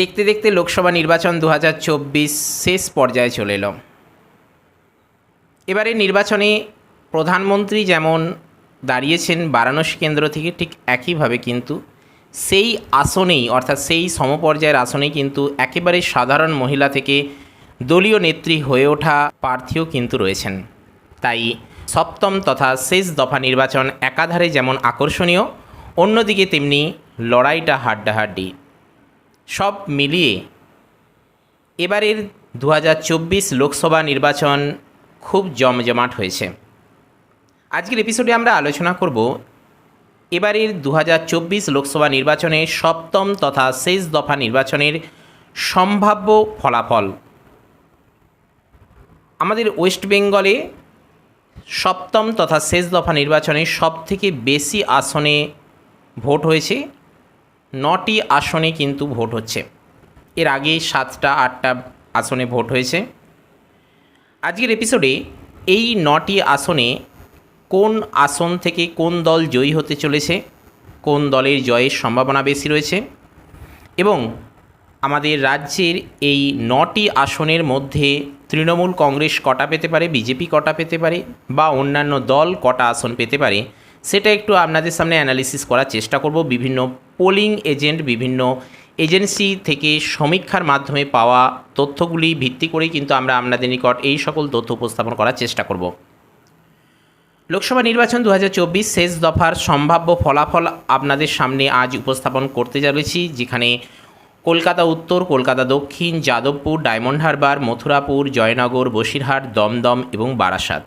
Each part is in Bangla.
দেখতে দেখতে লোকসভা নির্বাচন দু হাজার চব্বিশ শেষ পর্যায়ে চলে এলো। এবারে নির্বাচনে প্রধানমন্ত্রী যেমন দাঁড়িয়েছেন বারাণসী কেন্দ্র থেকে ঠিক একইভাবে কিন্তু সেই আসনেই, অর্থাৎ সেই সমপর্যায়ের আসনেই কিন্তু একেবারে সাধারণ মহিলা থেকে দলীয় নেত্রী হয়ে ওঠা প্রার্থীও কিন্তু রয়েছেন। তাই সপ্তম তথা শেষ দফা নির্বাচন একাধারে যেমন আকর্ষণীয়, অন্যদিকে তেমনি লড়াইটা হাড্ডাহাড্ডি। সব মিলিয়ে এবারের দু হাজার চব্বিশ লোকসভা নির্বাচন খুব জমজমাট হয়েছে। আজকের এপিসোডে আমরা আলোচনা করব এবারের দু হাজার চব্বিশ লোকসভা নির্বাচনে সপ্তম তথা শেষ দফা নির্বাচনের সম্ভাব্য ফলাফল। আমাদের ওয়েস্ট বেঙ্গলে সপ্তম তথা শেষ দফা নির্বাচনে সবথেকে বেশি আসনে ভোট হয়েছে। নটি আসনে কিন্তু ভোট হচ্ছে। এর আগে সাতটা, আটটা আসনে ভোট হয়েছে। আজকের এপিসোডে এই নটি আসনে কোন আসন থেকে কোন দল জয়ী হতে চলেছে, কোন দলের জয়ের সম্ভাবনা বেশি রয়েছে এবং আমাদের রাজ্যের এই নটি আসনের মধ্যে তৃণমূল কংগ্রেস কটা পেতে পারে, বিজেপি কটা পেতে পারে বা অন্যান্য দল কটা আসন পেতে পারে সেটা একটু আপনাদের সামনে অ্যানালিসিস করার চেষ্টা করব। বিভিন্ন পোলিং এজেন্ট বিভিন্ন এজেন্সি থেকে সমীক্ষার মাধ্যমে পাওয়া তথ্যগুলি ভিত্তি করেই কিন্তু আমরা আপনাদের নিকট এই সকল তথ্য উপস্থাপন করার চেষ্টা করব। লোকসভা নির্বাচন দু হাজার চব্বিশ শেষ দফার সম্ভাব্য ফলাফল আপনাদের সামনে আজ উপস্থাপন করতে চলেছি যেখানে কলকাতা উত্তর, কলকাতা দক্ষিণ, যাদবপুর, ডায়মন্ড হারবার, মথুরাপুর, জয়নগর, বসিরহাট, দমদম এবং বারাসাত।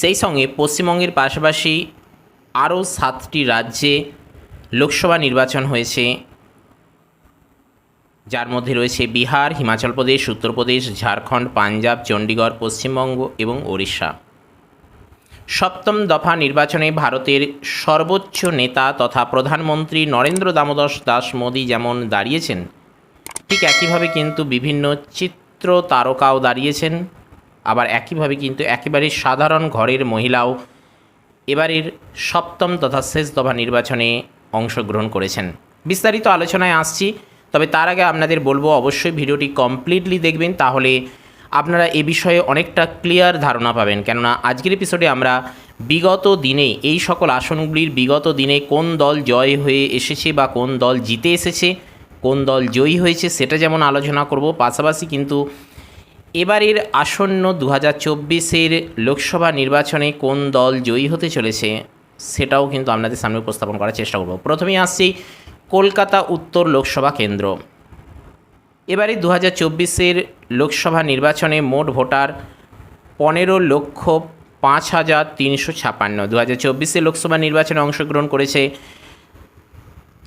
সেই সঙ্গে পশ্চিমবঙ্গের পাশাপাশি আরও সাতটি রাজ্যে লোকসভা নির্বাচন হয়েছে। যার মধ্যে রয়েছে বিহার, হিমাচল প্রদেশ উত্তরপ্রদেশ ঝাড়খণ্ড, পাঞ্জাব, চণ্ডীগড়, পশ্চিমবঙ্গ এবং ওড়িশা। সপ্তম দফা নির্বাচনে ভারতের সর্বোচ্চ নেতা তথা প্রধানমন্ত্রী নরেন্দ্র দামোদর দাস মোদী যেমন দাঁড়িয়েছেন, ঠিক একইভাবে কিন্তু বিভিন্ন চিত্র তারকাও দাঁড়িয়েছেন। আবার একইভাবে কিন্তু একেবারে সাধারণ ঘরের মহিলাও এবারের সপ্তম তথা শেষ দফা নির্বাচনে অংশগ্রহণ করেছেন। বিস্তারিত আলোচনায় আসছি, তবে তার আগে আপনাদের বলব অবশ্যই ভিডিওটি কমপ্লিটলি দেখবেন, তাহলে আপনারা এ বিষয়ে অনেকটা ক্লিয়ার ধারণা পাবেন। কেননা আজকের এপিসোডে আমরা বিগত দিনে, এই সকল আসনগুলির বিগত দিনে কোন দল জয় হয়ে এসেছে বা কোন দল জিতে এসেছে, কোন দল জয়ী হয়েছে, সেটা যেমন আলোচনা করব, পাশাপাশি কিন্তু এবারের আসন্ন দু হাজার চব্বিশের লোকসভা নির্বাচনে কোন দল জয়ী হতে চলেছে, সেটাও কিন্তু আপনাদের সামনে উপস্থাপন করার চেষ্টা করব। প্রথমেই আসছি কলকাতা উত্তর লোকসভা কেন্দ্র। এবারে দু হাজার চব্বিশের লোকসভা নির্বাচনে মোট ভোটার পনেরো লক্ষ পাঁচ হাজার তিনশো ছাপান্ন। দু হাজার চব্বিশে লোকসভা নির্বাচনে অংশগ্রহণ করেছে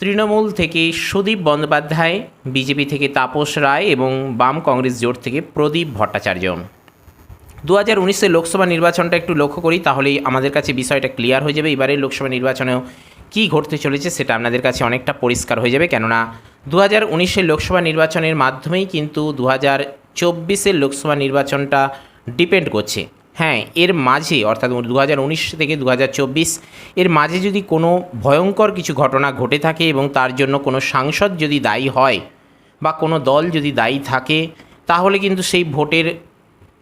তৃণমূল থেকে সুদীপ বন্দ্যোপাধ্যায়, বিজেপি থেকে তাপস রায় এবং বাম কংগ্রেস জোট থেকে প্রদীপ ভট্টাচার্য। দু হাজার উনিশে লোকসভা নির্বাচনটা একটু লক্ষ্য করি, তাহলেই আমাদের কাছে বিষয়টা ক্লিয়ার হয়ে যাবে। এবারের লোকসভা নির্বাচনেও কী ঘটতে চলেছে সেটা আপনাদের কাছে অনেকটা পরিষ্কার হয়ে যাবে। কেননা দু হাজার উনিশের লোকসভা নির্বাচনের মাধ্যমেই কিন্তু দু হাজার চব্বিশের লোকসভা নির্বাচনটা ডিপেন্ড করছে। হ্যাঁ এর মাঝে, অর্থাৎ দু হাজার উনিশ থেকে দু হাজার চব্বিশ, এর মাঝে যদি কোনো ভয়ঙ্কর কিছু ঘটনা ঘটে থাকে এবং তার জন্য কোনো সাংসদ যদি দায়ী হয় বা কোনো দল যদি দায়ী থাকে, তাহলে কিন্তু সেই ভোটের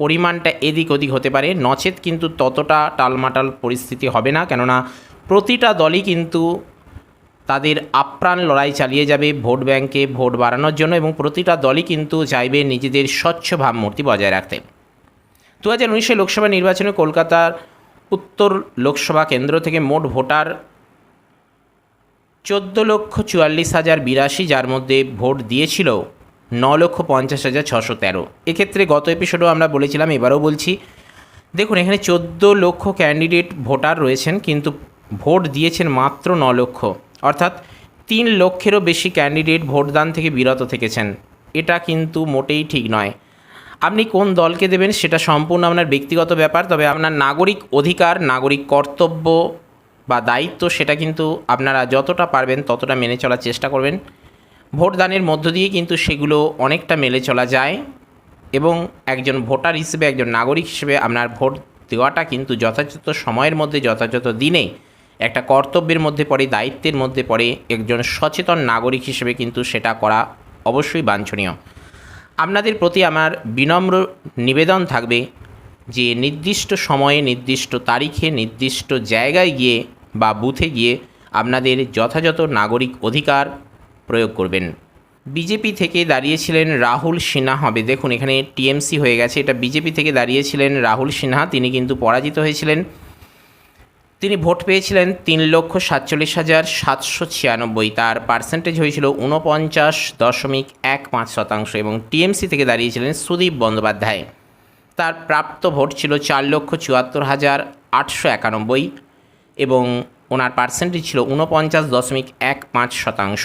পরিমাণটা এদিক ওদিক হতে পারে। নচেত কিন্তু ততটা টালমাটাল পরিস্থিতি হবে না, কেননা প্রতিটা দলই কিন্তু তাদের আপ্রাণ লড়াই চালিয়ে যাবে ভোট ব্যাংকে ভোট বাড়ানোর জন্য এবং প্রতিটা দলই কিন্তু চাইবে নিজেদের স্বচ্ছ ভাবমূর্তি বজায় রাখতে। দু হাজার উনিশে লোকসভা নির্বাচনে কলকাতার উত্তর লোকসভা কেন্দ্র থেকে মোট ভোটার চোদ্দ লক্ষ চুয়াল্লিশ হাজার বিরাশি, যার মধ্যে ভোট দিয়েছিল ন লক্ষ পঞ্চাশ হাজার ছশো তেরো। এক্ষেত্রে গত এপিসোডেও আমরা বলেছিলাম, এবারও বলছি। দেখুন, এখানে চোদ্দ লক্ষ ক্যান্ডিডেট ভোটার রয়েছেন, কিন্তু ভোট দিয়েছেন মাত্র ন লক্ষ। অর্থাৎ তিন লক্ষেরও বেশি ক্যান্ডিডেট ভোটদান থেকে বিরত থেকেছেন। এটা কিন্তু মোটেই ঠিক নয়। আপনি কোন দলকে দেবেন সেটা সম্পূর্ণ আপনার ব্যক্তিগত ব্যাপার, তবে আপনার নাগরিক অধিকার, নাগরিক কর্তব্য বা দায়িত্ব সেটা কিন্তু আপনারা যতটা পারবেন ততটা মেনে চলার চেষ্টা করবেন। ভোটদানের মধ্য দিয়ে কিন্তু সেগুলো অনেকটা মেলে চলা যায় এবং একজন ভোটার হিসেবে, একজন নাগরিক হিসেবে আপনার ভোট দেওয়াটা কিন্তু যথাযথ সময়ের মধ্যে, যথাযথ দিনে একটা কর্তব্যের মধ্যে পড়ে, দায়িত্বের মধ্যে পড়ে একজন সচেতন নাগরিক হিসেবে কিন্তু সেটা করা অবশ্যই বাঞ্ছনীয়। আপনাদের প্রতি আমার বিনম্র নিবেদন থাকবে যে নির্দিষ্ট সময়ে, নির্দিষ্ট তারিখে, নির্দিষ্ট জায়গায় গিয়ে বা বুথে গিয়ে আপনাদের যথাযথ নাগরিক অধিকার প্রয়োগ করবেন। বিজেপি থেকে দাঁড়িয়েছিলেন রাহুল সিনহা হবে। দেখুন, এখানে টিএমসি হয়ে গেছে। এটা বিজেপি থেকে দাঁড়িয়েছিলেন রাহুল সিনহা। তিনি কিন্তু পরাজিত হয়েছিলেন। তিনি ভোট পেয়েছিলেন তিন লক্ষ সাতচল্লিশ হাজার সাতশো ছিয়ানব্বই। তার পার্সেন্টেজ হয়েছিল ঊনপঞ্চাশ দশমিক এক পাঁচ শতাংশ এবং টিএমসি থেকে দাঁড়িয়েছিলেন সুদীপ বন্দ্যোপাধ্যায়। তার প্রাপ্ত ভোট ছিল চার লক্ষ চুয়াত্তর হাজার আটশো একানব্বই এবং ওনার পার্সেন্টেজ ছিল ঊনপঞ্চাশ দশমিক এক পাঁচ শতাংশ।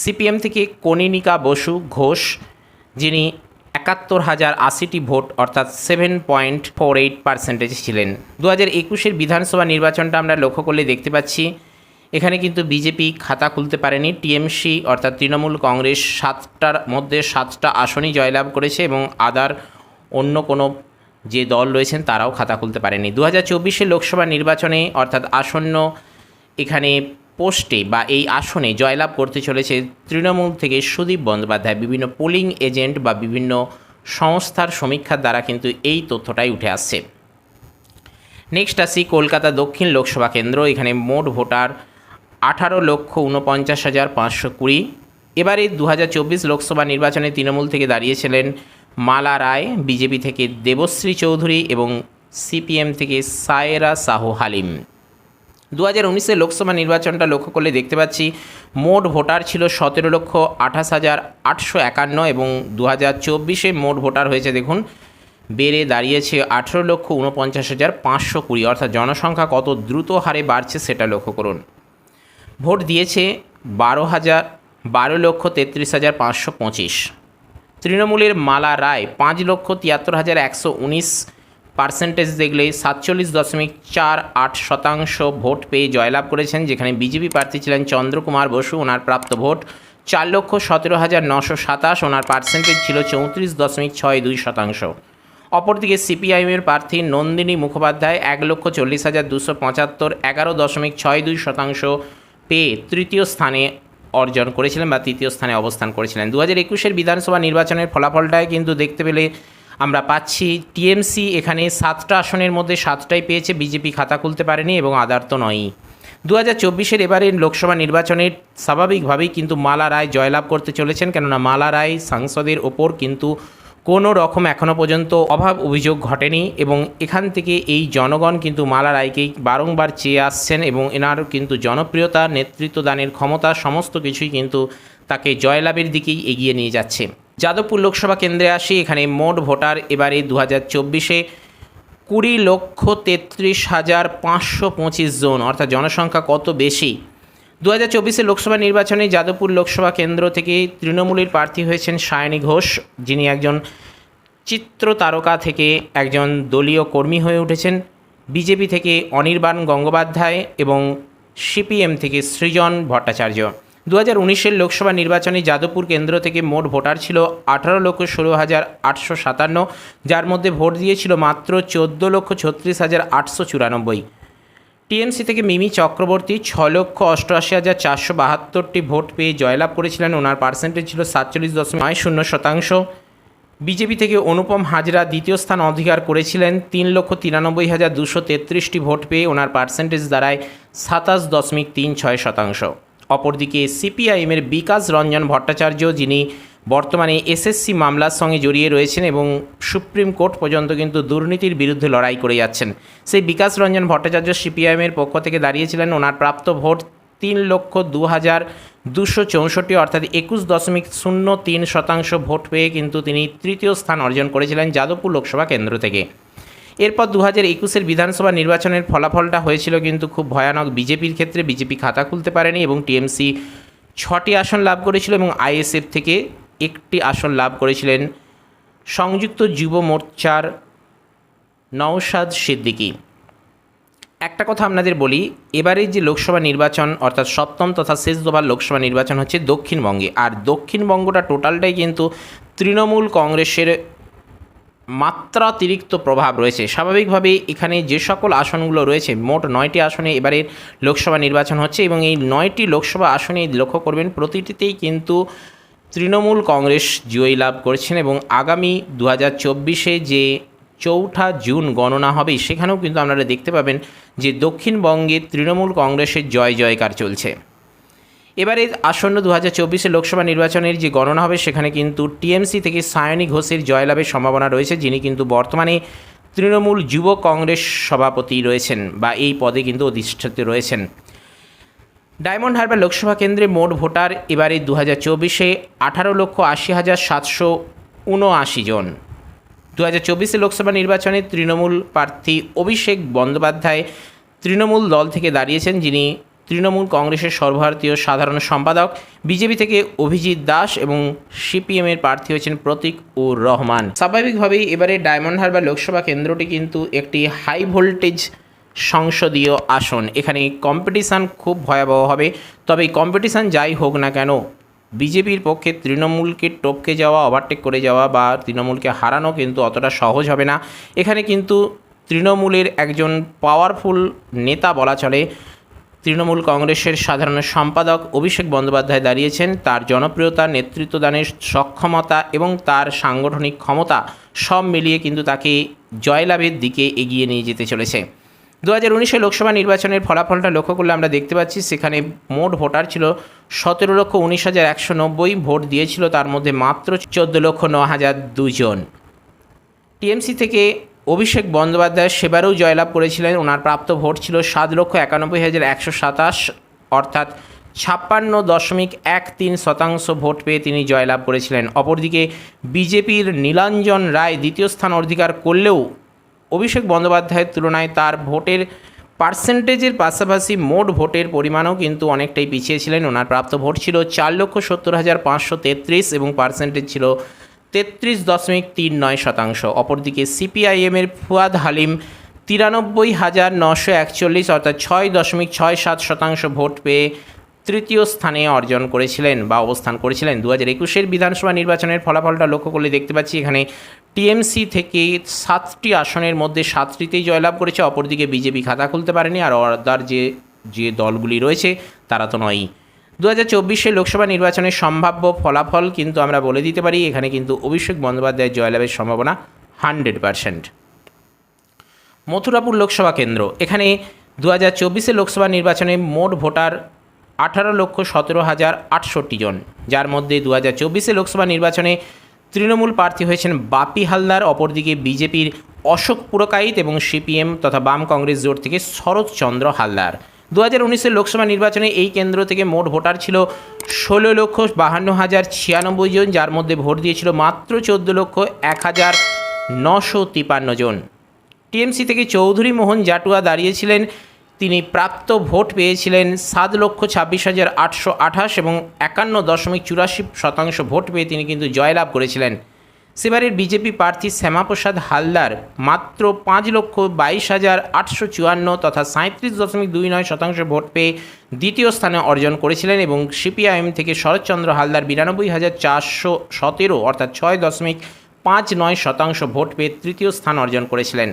সিপিএম থেকে কনিনিকা বসু ঘোষ, যিনি একাত্তর হাজার আশিটি ভোট, অর্থাৎ seven point four eight percentage ছিলেন। দু হাজার একুশের বিধানসভা নির্বাচনটা আমরা লক্ষ্য করলে দেখতে পাচ্ছি, এখানে কিন্তু বিজেপি খাতা খুলতে পারেনি, টিএমসি অর্থাৎ তৃণমূল কংগ্রেস সাতটার মধ্যে সাতটা আসনই জয়লাভ করেছে এবং আদার অন্য কোনো যে দল রয়েছেন তারাও খাতা খুলতে পারেনি। দু হাজার চব্বিশের লোকসভা নির্বাচনে অর্থাৎ আসন্ন এখানে পোস্টে বা এই আসনে জয়লাভ করতে চলেছে তৃণমূল থেকে সুদীপ বন্দ্যোপাধ্যায়। বিভিন্ন পোলিং এজেন্ট বা বিভিন্ন সংস্থার সমীক্ষার দ্বারা কিন্তু এই তথ্যটাই উঠে আসছে। নেক্সট আসি কলকাতা দক্ষিণ লোকসভা কেন্দ্র। এখানে মোট ভোটার আঠারো লক্ষ উনপঞ্চাশ হাজার পাঁচশো কুড়ি। এবারে দু হাজার চব্বিশ লোকসভা নির্বাচনে তৃণমূল থেকে দাঁড়িয়েছিলেন মালা রায়, বিজেপি থেকে দেবশ্রী চৌধুরী এবং সিপিএম থেকে সায়েরা সাহু হালিম। দু হাজার উনিশের লোকসভা নির্বাচনটা লক্ষ্য করলে দেখতে পাচ্ছি মোট ভোটার ছিল সতেরো লক্ষ আঠাশ হাজার আটশো একান্ন এবং দু হাজার চব্বিশে মোট ভোটার হয়েছে দেখুন, বেড়ে দাঁড়িয়েছে আঠেরো লক্ষ উনপঞ্চাশ হাজার পাঁচশো কুড়ি। অর্থাৎ জনসংখ্যা কত দ্রুত হারে বাড়ছে সেটা লক্ষ্য করুন। ভোট দিয়েছে বারো হাজার বারো লক্ষ তেত্রিশ হাজার পাঁচশো পঁচিশ। তৃণমূলের মালা রায় পাঁচ লক্ষ তিয়াত্তর হাজার একশো উনিশ পার্সেন্টেজ দেখলে সাতচল্লিশ দশমিক চার আট শতাংশ ভোট পেয়ে জয়লাভ করেছেন, যেখানে বিজেপি প্রার্থী ছিলেন চন্দ্রকুমার বসু, ওনার প্রাপ্ত ভোট চার লক্ষ সতেরো হাজার নশো সাতাশ, ওনার পার্সেন্টেজ ছিল চৌত্রিশ দশমিক ছয় দুই শতাংশ। অপরদিকে সিপিআইএমের প্রার্থী নন্দিনী মুখোপাধ্যায় এক লক্ষ চল্লিশ হাজার দুশো পঁচাত্তর এগারো দশমিক ছয় দুই শতাংশ পেয়ে তৃতীয় স্থানে অর্জন করেছিলেন বা তৃতীয় স্থানে অবস্থান করেছিলেন। দু হাজার একুশের বিধানসভা নির্বাচনের ফলাফলটায় কিন্তু দেখতে পেলে আমরা পাচ্ছি। টিএমসি এখানে সাতটা আসনের মধ্যে সাতটাই পেয়েছে। বিজেপি খাতা খুলতে পারেনি এবং আদার তো নয়ই। দু হাজার চব্বিশের এবারের লোকসভা নির্বাচনের স্বাভাবিকভাবেই কিন্তু মালা রায় জয়লাভ করতে চলেছেন, কেননা মালা রায় সাংসদের ওপর কিন্তু কোনো রকম এখনও পর্যন্ত অভাব অভিযোগ ঘটেনি এবং এখান থেকে এই জনগণ কিন্তু মালা রায়কেই বারংবার চেয়ে আসছেন এবং এনার কিন্তু জনপ্রিয়তা নেতৃত্ব দানের ক্ষমতা, সমস্ত কিছুই কিন্তু তাকে জয়লাভের দিকেই এগিয়ে নিয়ে যাচ্ছে। যাদবপুর লোকসভা কেন্দ্রে আসি। এখানে মোট ভোটার এবারে দু হাজার চব্বিশে কুড়ি লক্ষ তেত্রিশ হাজার পাঁচশো পঁচিশ জন, অর্থাৎ জনসংখ্যা কত বেশি? দু হাজার চব্বিশে লোকসভা নির্বাচনে যাদবপুর লোকসভা কেন্দ্র থেকে তৃণমূলের প্রার্থী হয়েছেন সায়নী ঘোষ, যিনি একজন চিত্র তারকা থেকে একজন দলীয় কর্মী হয়ে উঠেছেন। বিজেপি থেকে অনির্বাণ গঙ্গোপাধ্যায় এবং সিপিএম থেকে সৃজন ভট্টাচার্য। দু হাজার উনিশের লোকসভা নির্বাচনে যাদবপুর কেন্দ্র থেকে মোট ভোটার ছিল আঠারো লক্ষ ষোলো হাজার আটশো সাতান্ন, যার মধ্যে ভোট দিয়েছিল মাত্র চোদ্দ লক্ষ ছত্রিশ হাজার আটশো চুরানব্বই। টিএমসি থেকে মিমি চক্রবর্তী ছ লক্ষ অষ্টআশি হাজার চারশো বাহাত্তরটি ভোট পেয়ে জয়লাভ করেছিলেন। ওনার পার্সেন্টেজ ছিল সাতচল্লিশ দশমিক নয় শূন্য শতাংশ। বিজেপি থেকে অনুপম হাজরা দ্বিতীয় স্থান অধিকার করেছিলেন। তিন লক্ষ তিরানব্বই হাজার দুশো তেত্রিশটি ভোট পেয়ে ওনার পার্সেন্টেজ দাঁড়ায় সাতাশ দশমিক তিন ছয় শতাংশ। অপরদিকে সিপিআইএমের বিকাশ রঞ্জন ভট্টাচার্য, যিনি বর্তমানে এসএসসি মামলার সঙ্গে জড়িয়ে রয়েছেন এবং সুপ্রিম কোর্ট পর্যন্ত কিন্তু দুর্নীতির বিরুদ্ধে লড়াই করে যাচ্ছেন। সেই বিকাশ রঞ্জন ভট্টাচার্য সিপিআইএমের পক্ষ থেকে দাঁড়িয়েছিলেন। ওনার প্রাপ্ত ভোট তিন লক্ষ দু হাজার দুশো চৌষট্টি, অর্থাৎ একুশ দশমিক শূন্য তিন শতাংশ ভোট পেয়ে কিন্তু তিনি তৃতীয় স্থান অর্জন করেছিলেন যাদবপুর লোকসভা কেন্দ্র থেকে। এরপর দু হাজার একুশের বিধানসভা নির্বাচনের ফলাফলটা হয়েছিল কিন্তু খুব ভয়ানক। বিজেপির ক্ষেত্রে বিজেপি খাতা খুলতে পারেনি এবং টিএমসি ছটি আসন লাভ করেছিল এবং আইএসএফ থেকে একটি আসন লাভ করেছিলেন সংযুক্ত যুব মোর্চার নওশাদ সিদ্দিকী। একটা কথা আপনাদের বলি এবারের যে লোকসভা নির্বাচন, অর্থাৎ সপ্তম তথা শেষ দফার লোকসভা নির্বাচন হচ্ছে দক্ষিণবঙ্গে। আর দক্ষিণবঙ্গটা টোটালটাই কিন্তু তৃণমূল কংগ্রেসের মাত্রাতিরিক্ত প্রভাব রয়েছে। স্বাভাবিকভাবে এখানে যে সকল আসনগুলো রয়েছে, মোট নয়টি আসনে এবারের লোকসভা নির্বাচন হচ্ছে এবং এই নয়টি লোকসভা আসনে লক্ষ্য করবেন, প্রতিটিতেই কিন্তু তৃণমূল কংগ্রেস জয়ী লাভ করেছেন এবং আগামী দু হাজার যে চৌঠা জুন গণনা হবে, সেখানেও কিন্তু আপনারা দেখতে পাবেন যে দক্ষিণবঙ্গে তৃণমূল কংগ্রেসের জয় জয়কার চলছে। এবারে আসন্ন দু হাজার চব্বিশে লোকসভা নির্বাচনের যে গণনা হবে, সেখানে কিন্তু টিএমসি থেকে সায়নী ঘোষের জয়লাভের সম্ভাবনা রয়েছে, যিনি কিন্তু বর্তমানে তৃণমূল যুব কংগ্রেস সভাপতি রয়েছেন বা এই পদে কিন্তু অধিষ্ঠিত রয়েছেন। ডায়মন্ড হারবার লোকসভা কেন্দ্রে মোট ভোটার এবারে দু হাজার চব্বিশে আঠারো লক্ষ আশি হাজার সাতশো উনআশি জন। দু হাজার চব্বিশে লোকসভা নির্বাচনে তৃণমূল প্রার্থী অভিষেক বন্দ্যোপাধ্যায় তৃণমূল দল থেকে দাঁড়িয়েছেন, যিনি তৃণমূল কংগ্রেসের সর্বভারতীয় সাধারণ সম্পাদক, বিজেপি থেকে অভিজিৎ দাস এবং সিপিএমের প্রার্থী হয়েছেন প্রতীক ও রহমান। স্বাভাবিকভাবেই এবারে ডায়মন্ড হারবার লোকসভা কেন্দ্রটি কিন্তু একটি হাই ভোল্টেজ সংসদীয় আসন। এখানে কম্পিটিশান খুব ভয়াবহ হবে। তবে কম্পিটিশান যাই হোক না কেন, বিজেপির পক্ষে তৃণমূলকে টপকে যাওয়া ওভারটেক করে যাওয়া বা তৃণমূলকে হারানো কিন্তু অতটা সহজ হবে না। এখানে কিন্তু তৃণমূলের একজন পাওয়ারফুল নেতা বলা চলে তৃণমূল কংগ্রেসের সাধারণ সম্পাদক অভিষেক বন্দ্যোপাধ্যায় দাঁড়িয়েছেন। তার জনপ্রিয়তা, নেতৃত্বদানের সক্ষমতা এবং তার সাংগঠনিক ক্ষমতা সব মিলিয়ে কিন্তু তাকে জয়লাভের দিকে এগিয়ে নিয়ে যেতে চলেছে। দু হাজার উনিশে লোকসভা নির্বাচনের ফলাফলটা লক্ষ্য করলে আমরা দেখতে পাচ্ছি, সেখানে মোট ভোটার ছিল সতেরো লক্ষ উনিশ হাজার একশো নব্বই। ভোট দিয়েছিল তার মধ্যে মাত্র চোদ্দ লক্ষ ন হাজার দুজন টিএমসি থেকে অভিষেক বন্দ্যোপাধ্যায় সেবারেও জয়লাভ করেছিলেন। ওনার প্রাপ্ত ভোট ছিল সাত লক্ষ একানব্বই হাজার একশো সাতাশ, অর্থাৎ ছাপ্পান্ন দশমিক এক তিন শতাংশ ভোট পেয়ে তিনি জয়লাভ করেছিলেন। অপরদিকে বিজেপির নীলাঞ্জন রায় দ্বিতীয় স্থান অধিকার করলেও অভিষেক বন্দ্যোপাধ্যায়ের তুলনায় তার ভোটের পার্সেন্টেজের পাশাপাশি মোট ভোটের পরিমাণও কিন্তু অনেকটাই পিছিয়ে ছিলেন। ওনার প্রাপ্ত ভোট ছিল চার লক্ষ সত্তর হাজার পাঁচশো তেত্রিশ এবং পার্সেন্টেজ ছিল তেত্রিশ দশমিক তিন নয় শতাংশ। অপরদিকে সিপিআইএমের ফুয়াদ হালিম তিরানব্বই হাজার নশো একচল্লিশ অর্থাৎ ছয় দশমিক ছয় সাত শতাংশ ভোট পেয়ে তৃতীয় স্থানে অর্জন করেছিলেন বা অবস্থান করেছিলেন। দু হাজার একুশের বিধানসভা নির্বাচনের ফলাফলটা লক্ষ্য করলে দেখতে পাচ্ছি এখানে টিএমসি থেকে সাতটি আসনের মধ্যে সাতটিতেই জয়লাভ করেছে, অপরদিকে বিজেপি খাতা খুলতে পারেনি, আর অর্দার যে যে দলগুলি রয়েছে তারা তো নয়ই। দু হাজার চব্বিশে লোকসভা নির্বাচনের সম্ভাব্য ফলাফল কিন্তু আমরা বলে দিতে পারি, এখানে কিন্তু অভিষেক বন্দ্যোপাধ্যায়ের জয়লাভের সম্ভাবনা হান্ড্রেড পারসেন্ট। মথুরাপুর লোকসভা কেন্দ্র, এখানে দু হাজার চব্বিশে লোকসভা নির্বাচনে মোট ভোটার আঠারো লক্ষ সতেরো হাজার আটষট্টি জন, যার মধ্যে দু হাজার চব্বিশে লোকসভা নির্বাচনে তৃণমূল প্রার্থী হয়েছেন বাপি হালদার, অপরদিকে বিজেপির অশোক পুরকাইত এবং সিপিএম তথা বাম কংগ্রেস জোট থেকে শরৎচন্দ্র হালদার। দু হাজার উনিশের লোকসভা নির্বাচনে এই কেন্দ্র থেকে মোট ভোটার ছিল ষোলো লক্ষ বাহান্ন হাজার ছিয়ানব্বই জন, যার মধ্যে ভোট দিয়েছিল মাত্র চোদ্দ লক্ষ এক হাজার নশো তিপান্ন জন। টিএমসি থেকে চৌধুরী মোহন জাটুয়া দাঁড়িয়েছিলেন। তিনি প্রাপ্ত ভোট পেয়েছিলেন সাত লক্ষ ছাব্বিশ হাজার আটশো আঠাশ এবং একান্ন দশমিক চুরাশি শতাংশ ভোট পেয়ে তিনি কিন্তু জয়লাভ করেছিলেন। সেবারের বিজেপি প্রার্থী শ্যামাপ্রসাদ হালদার মাত্র পাঁচ লক্ষ বাইশ হাজার আটশো চুয়ান্ন তথা সাঁত্রিশ দশমিক দুই নয় শতাংশ ভোট পেয়ে দ্বিতীয় স্থানে অর্জন করেছিলেন এবং সিপিআইএম থেকে শরৎচন্দ্র হালদার বিরানব্বই হাজার চারশো সতেরো অর্থাৎ ছয় দশমিক পাঁচ নয় শতাংশ ভোট পেয়ে তৃতীয় স্থান অর্জন করেছিলেন।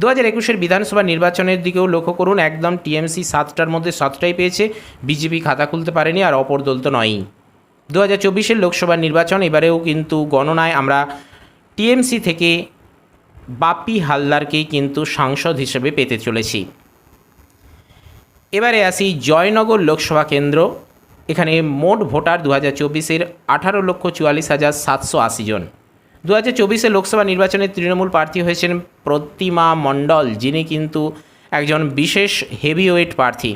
দু হাজার একুশের বিধানসভা নির্বাচনের দিকেও লক্ষ্য করুন, একদম টিএমসি সাতটার মধ্যে সাতটাই পেয়েছে, বিজেপি খাতা খুলতে পারেনি আর অপর দল তো নয়ই। দু হাজার চব্বিশের লোকসভা নির্বাচন, এবারেও কিন্তু গণনায় আমরা টিএমসি থেকে বাপি হালদারকেই কিন্তু সাংসদ হিসেবে পেতে চলেছি। এবারে আসি জয়নগর লোকসভা কেন্দ্র। এখানে মোট ভোটার দু হাজার চব্বিশের আঠারো লক্ষ চুয়াল্লিশ হাজার সাতশো আশি জন। দু হাজার চব্বিশে লোকসভা নির্বাচনে তৃণমূল প্রার্থী হয়েছেন প্রতিমা মণ্ডল, যিনি কিন্তু একজন বিশেষ হেভিওয়েট প্রার্থী।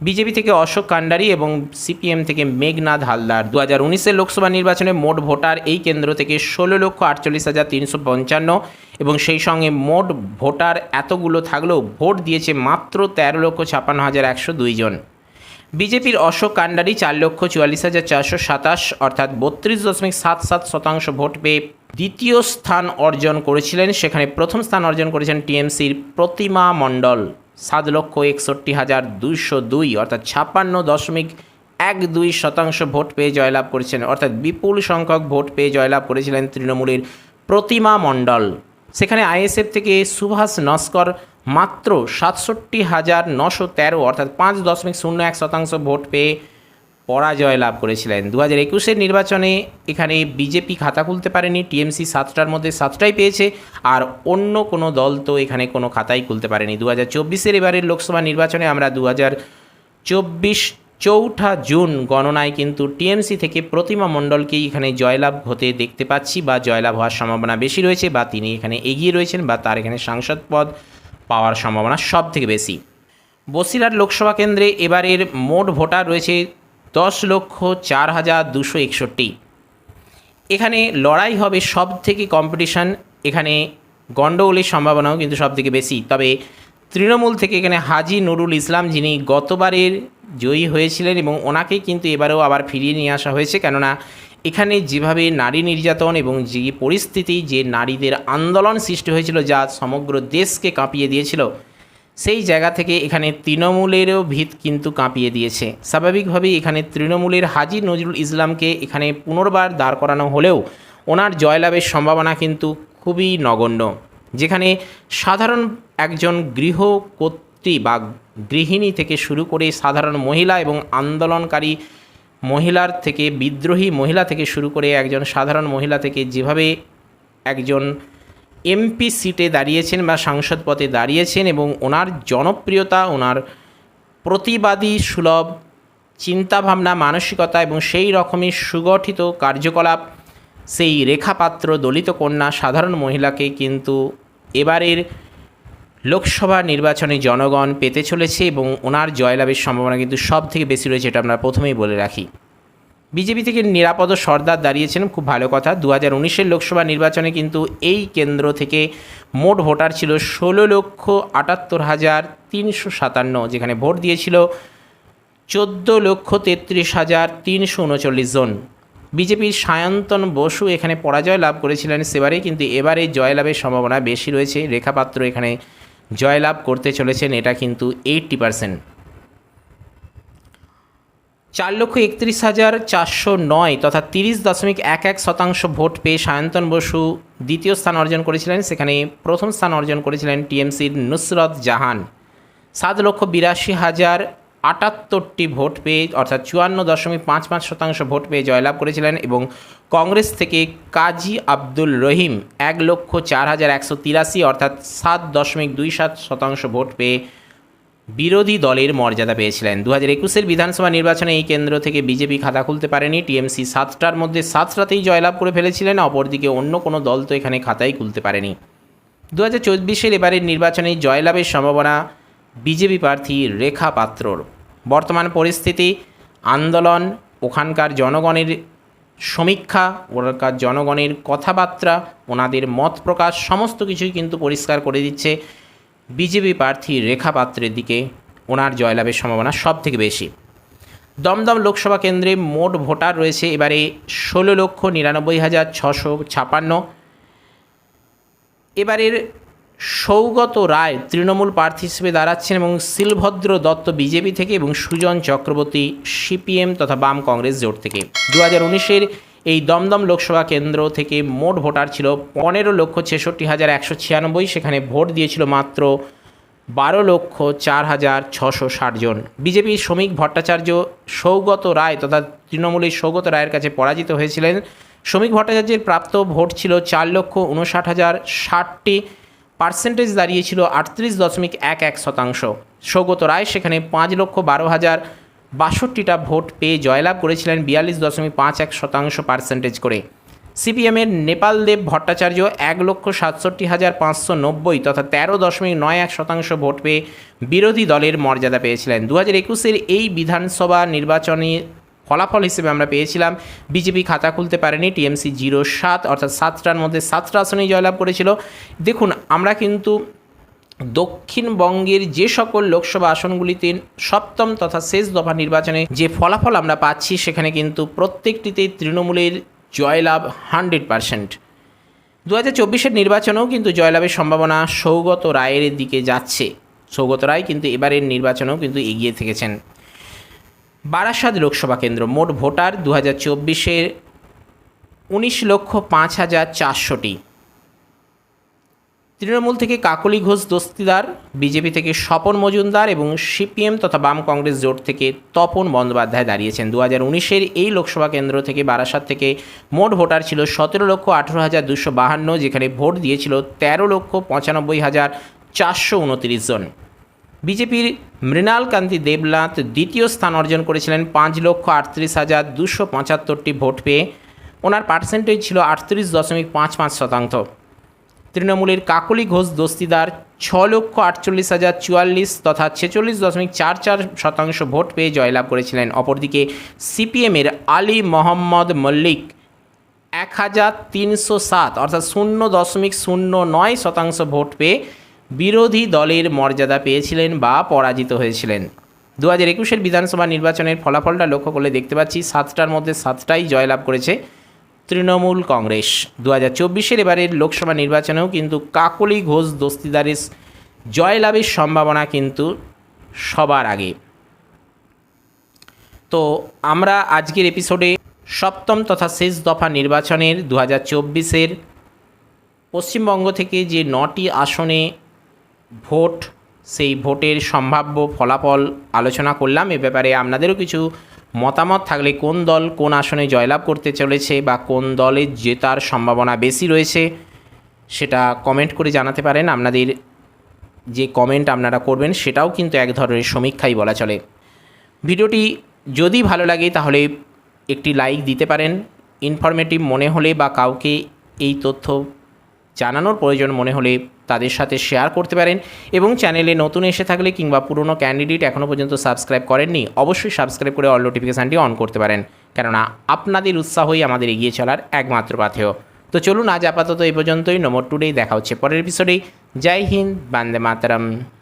বিজেপি থেকে অশোক কান্ডারি এবং সিপিএম থেকে মেঘনাথ হালদার। দু হাজার উনিশের লোকসভা নির্বাচনে মোট ভোটার এই কেন্দ্র থেকে ষোলো লক্ষ আটচল্লিশ হাজার তিনশো পঞ্চান্ন এবং সেই সঙ্গে মোট ভোটার এতগুলো থাকলেও ভোট দিয়েছে মাত্র তেরো লক্ষ ছাপ্পান্ন হাজার একশো দুইজন বিজেপির অশোক কান্ডারি চার লক্ষ চুয়াল্লিশ হাজার চারশো সাতাশ অর্থাৎ বত্রিশ দশমিক সাত সাত শতাংশ ভোট পেয়ে দ্বিতীয় স্থান অর্জন করেছিলেন। সেখানে প্রথম স্থান অর্জন করেছেন টিএমসির প্রতিমা মণ্ডল। সাত লক্ষ একষট্টি হাজার দুইশো দুই, অর্থাৎ ছাপ্পান্ন দশমিক এক দুই শতাংশ ভোট পেয়ে জয়লাভ করেছেন। অর্থাৎ বিপুল সংখ্যক ভোট পেয়ে জয়লাভ করেছিলেন তৃণমূলের প্রতিমা মণ্ডল। সেখানে আইএসএফ থেকে সুভাষ নস্কর মাত্র সাতষট্টি হাজার নশো তেরো, অর্থাৎ পাঁচ দশমিক শূন্য এক শতাংশ ভোট পেয়ে পরাজয় লাভ করেছিলেন। দু হাজার একুশের নির্বাচনে এখানে বিজেপি খাতা খুলতে পারেনি, টিএমসি সাতটার মধ্যে সাতটাই পেয়েছে, আর অন্য কোনো দল তো এখানে কোনো খাতাই খুলতে পারেনি। দু হাজার চব্বিশের এবারের লোকসভা নির্বাচনে আমরা দু হাজার চব্বিশ চৌঠা জুন গণনায় কিন্তু টিএমসি থেকে প্রতিমা মণ্ডলকেই এখানে জয়লাভ হতে দেখতে পাচ্ছি বা জয়লাভ হওয়ার সম্ভাবনা বেশি রয়েছে বা তিনি এখানে এগিয়ে রয়েছেন বা তার এখানে সাংসদ পদ পাওয়ার সম্ভাবনা সব থেকে বেশি। বসিরহাট লোকসভা কেন্দ্রে এবারের মোট ভোটার রয়েছে দশ লক্ষ চার হাজার দুশো একষট্টি। এখানে লড়াই হবে সব থেকে কম্পিটিশান এখানে গণ্ডগোলের সম্ভাবনাও কিন্তু সব থেকে বেশি। তবে তৃণমূল থেকে এখানে হাজি নুরুল ইসলাম যিনি গতবারের জয়ী হয়েছিলেন এবং ওনাকেই কিন্তু এবারেও আবার ফিরিয়ে নিয়ে আসা হয়েছে। কেননা এখানে যেভাবে নারী নির্যাতন এবং যে পরিস্থিতি, যে নারীদের আন্দোলন সৃষ্টি হয়েছিল যা সমগ্র দেশকে কাঁপিয়ে দিয়েছিল সেই জায়গা থেকে এখানে তৃণমূলেরও ভিত কিন্তু কাঁপিয়ে দিয়েছে। স্বাভাবিকভাবেই এখানে তৃণমূলের হাজি নজরুল ইসলামকে এখানে পুনর্বার দাঁড় করানো হলেও ওনার জয়লাভের সম্ভাবনা কিন্তু খুবই নগণ্য। যেখানে সাধারণ একজন গৃহকর্ত্রী বা গৃহিণী থেকে শুরু করে সাধারণ মহিলা এবং আন্দোলনকারী মহিলার থেকে, বিদ্রোহী মহিলা থেকে শুরু করে একজন সাধারণ মহিলা থেকে যেভাবে একজন এমপি সিটে দাঁড়িয়েছেন বা সাংসদ পদে দাঁড়িয়েছেন এবং ওনার জনপ্রিয়তা, ওনার প্রতিবাদী সুলভ, চিন্তাভাবনা, মানসিকতা এবং সেই রকমই সুগঠিত কার্যকলাপ, সেই রেখাপাত্র দলিত কন্যা সাধারণ মহিলাকে কিন্তু এবারের লোকসভা নির্বাচনে জনগণ পেতে চলেছে এবং ওনার জয়লাভের সম্ভাবনা কিন্তু সব থেকে বেশি রয়েছে, এটা আমরা প্রথমেই বলে রাখি। বিজেপি থেকে নিরাপদ সর্দার দাঁড়িয়েছেন, খুব ভালো কথা। দু হাজার উনিশের লোকসভা নির্বাচনে কিন্তু এই কেন্দ্র থেকে মোট ভোটার ছিল ষোলো লক্ষ আটাত্তর হাজার তিনশো সাতান্ন, যেখানে ভোট দিয়েছিল চোদ্দ লক্ষ তেত্রিশ হাজার তিনশো উনচল্লিশ জন। বিজেপির সায়ন্তন বসু এখানে পরাজয় লাভ করেছিলেন সেবারে কিন্তু এবারে জয়লাভের সম্ভাবনা বেশি রয়েছে। রেখাপাত্র এখানে জয়লাভ করতে চলেছেন, এটা কিন্তু এইট্টি পারসেন্ট। চার লক্ষ একত্রিশ হাজার চারশো নয় তথা তিরিশ দশমিক এক এক শতাংশ ভোট পেয়ে সায়ন্তন বসু দ্বিতীয় স্থান অর্জন করেছিলেন। সেখানে প্রথম স্থান অর্জন করেছিলেন টিএমসির নুসরত জাহান। সাত লক্ষ বিরাশি হাজার আটাত্তরটি ভোট পেয়ে অর্থাৎ চুয়ান্ন দশমিক পাঁচ পাঁচ শতাংশ ভোট পেয়ে জয়লাভ করেছিলেন এবং কংগ্রেস থেকে কাজী আব্দুল রহিম এক লক্ষ চার হাজার একশো তিরাশি অর্থাৎ সাত দশমিক দুই সাত শতাংশ ভোট পেয়ে বিরোধী দলের মর্যাদা পেয়েছিলেন। দু হাজার একুশের বিধানসভা নির্বাচনে এই কেন্দ্র থেকে বিজেপি খাতা খুলতে পারেনি। টিএমসি সাতটার মধ্যে সাতটাতেই জয়লাভ করে ফেলেছিলেন। অপরদিকে অন্য কোনো দল তো এখানে খাতাই খুলতে পারেনি। দু হাজার চব্বিশের এবারের নির্বাচনে জয়লাভের সম্ভাবনা বিজেপি প্রার্থী রেখা পাত্রর। বর্তমান পরিস্থিতি, আন্দোলন, ওখানকার জনগণের সমীক্ষা, ওখানকার জনগণের কথাবার্তা, ওনাদের মত প্রকাশ, সমস্ত কিছুই কিন্তু পরিষ্কার করে দিচ্ছে বিজেপি প্রার্থী রেখা পাত্রের দিকে ওনার জয়লাভের সম্ভাবনা সব থেকে বেশি। দমদম লোকসভা কেন্দ্রে মোট ভোটার রয়েছে এবারে ষোলো লক্ষ নিরানব্বই হাজার ছশো ছাপান্ন। এবারের সৌগত রায় তৃণমূল প্রার্থী হিসেবে দাঁড়াচ্ছেন এবং শিলভদ্র দত্ত বিজেপি থেকে এবং সুজন চক্রবর্তী সিপিএম তথা বাম কংগ্রেস জোট থেকে। দু হাজার উনিশের এই দমদম লোকসভা কেন্দ্র থেকে মোট ভোটার ছিল পনেরো লক্ষ ছেষট্টি হাজার একশো ছিয়ানব্বই। সেখানে ভোট দিয়েছিল মাত্র বারো লক্ষ চার হাজার ছশো ষাট জন। বিজেপির শ্রমিক ভট্টাচার্য সৌগত রায় তথা তৃণমূলের সৌগত রায়ের কাছে পরাজিত হয়েছিলেন। শ্রমিক ভট্টাচার্যের প্রাপ্ত ভোট ছিল চার লক্ষ উনষাট হাজার ষাটটি। পার্সেন্টেজ দাঁড়িয়েছিল আটত্রিশ দশমিক এক এক শতাংশ। সৌগত রায় সেখানে পাঁচ লক্ষ বারো হাজার বাষট্টিটা ভোট পেয়ে জয়লাভ করেছিলেন বিয়াল্লিশ দশমিক পাঁচ এক শতাংশ পার্সেন্টেজ করে। সিপিএমের নেপালদেব ভট্টাচার্য এক লক্ষ সাতষট্টি হাজার পাঁচশো নব্বই তথা তেরো দশমিক নয় এক শতাংশ ভোট পেয়ে বিরোধী দলের মর্যাদা পেয়েছিলেন। দু হাজার একুশের এই বিধানসভা নির্বাচনী ফলাফল হিসেবে আমরা পেয়েছিলাম। বিজেপি খাতা খুলতে পারেনি, টিএমসি জিরো সাত, অর্থাৎ সাতটার মধ্যে সাতটা আসনেই জয়লাভ করেছিল। দেখুন, আমরা কিন্তু দক্ষিণবঙ্গের যে সকল লোকসভা আসনগুলিতে সপ্তম তথা শেষ দফা নির্বাচনে যে ফলাফল আমরা পাচ্ছি, সেখানে কিন্তু প্রত্যেকটিতেই তৃণমূলের জয়লাভ হান্ড্রেড পারসেন্ট। দু হাজার চব্বিশের নির্বাচনেও কিন্তু জয়লাভের সম্ভাবনা সৌগত রায়ের দিকে যাচ্ছে। সৌগত রায় কিন্তু এবারের নির্বাচনেও কিন্তু এগিয়ে থেকেছেন। বারাসাত লোকসভা কেন্দ্র, মোট ভোটার দু হাজার চব্বিশের উনিশ লক্ষ পাঁচ হাজার চারশোটি। তৃণমূল থেকে কাকলি ঘোষ দস্তিদার, বিজেপি থেকে স্বপন মজুমদার এবং সিপিএম তথা বাম কংগ্রেস জোট থেকে তপন বন্দ্যোপাধ্যায় দাঁড়িয়েছেন। দু হাজার উনিশের এই লোকসভা কেন্দ্র থেকে বারাসাত থেকে মোট ভোটার ছিল সতেরো লক্ষ আঠেরো হাজার দুশো বাহান্ন, যেখানে ভোট দিয়েছিল তেরো লক্ষ পঁচানব্বই হাজার চারশো উনতিরিশ জন। বিজেপির মৃণাল কান্তি দেবনাথ দ্বিতীয় স্থান অর্জন করেছিলেন পাঁচ লক্ষ আটত্রিশ হাজার দুশো পঁচাত্তরটি ভোট পেয়ে। ওনার পার্সেন্টেজ ছিল আটত্রিশ দশমিক পাঁচ পাঁচ শতাংশ। তৃণমূলের কাকলি ঘোষ দস্তিদার ছ লক্ষ আটচল্লিশ হাজার চুয়াল্লিশ তথা ছেচল্লিশ দশমিক চার চার শতাংশ ভোট পেয়ে জয়লাভ করেছিলেন। অপরদিকে সিপিএমের আলী মোহাম্মদ মল্লিক এক হাজার তিনশো সাত অর্থাৎ শূন্য দশমিক শূন্য নয় শতাংশ ভোট পেয়ে বিরোধী দলের মর্যাদা পেয়েছিলেন বা পরাজিত হয়েছিলেন। দু হাজার একুশের বিধানসভা নির্বাচনের ফলাফলটা লক্ষ্য করলে দেখতে পাচ্ছি সাতটার মধ্যে সাতটাই জয়লাভ করেছে তৃণমূল কংগ্রেস। দু হাজার চব্বিশের এবারের লোকসভা নির্বাচনেও কিন্তু কাকলি ঘোষ দস্তিদারের জয়লাভের সম্ভাবনা কিন্তু সবার আগে। তো আমরা আজকের এপিসোডে সপ্তম তথা শেষ দফা নির্বাচনের দু হাজার চব্বিশের পশ্চিমবঙ্গ থেকে যে নটি আসনে ভোট সেই ভোটের সম্ভাব্য ফলাফল আলোচনা করলাম। এ ব্যাপারে আপনাদেরও কিছু মতামত থাকলে কোন দল কোন আসনে জয়লাভ করতে চলেছে বা কোন দলের জেতার সম্ভাবনা বেশি রয়েছে সেটা কমেন্ট করে জানাতে পারেন। আপনাদের যে কমেন্ট আপনারা করবেন সেটাও কিন্তু এক ধরনের সমীক্ষাই বলা চলে। ভিডিওটি যদি ভালো লাগে তাহলে একটি লাইক দিতে পারেন। ইনফরমেটিভ মনে হলে বা কাউকে এই তথ্য জানানোর প্রয়োজন মনে হলে তাদের সাথে শেয়ার করতে পারেন এবং চ্যানেলে নতুন এসে থাকলে কিংবা পুরনো ক্যান্ডিডেট এখনও পর্যন্ত সাবস্ক্রাইব করেননি, অবশ্যই সাবস্ক্রাইব করে অল নোটিফিকেশানটি অন করতে পারেন। কেননা আপনাদের উৎসাহই আমাদের এগিয়ে চলার একমাত্র পাথেয়। তো চলুন আজ আপাতত এই পর্যন্তই। নম্বর টুডেই দেখা হচ্ছে পরের এপিসোডেই জয় হিন্দ। বান্দে মাতারাম।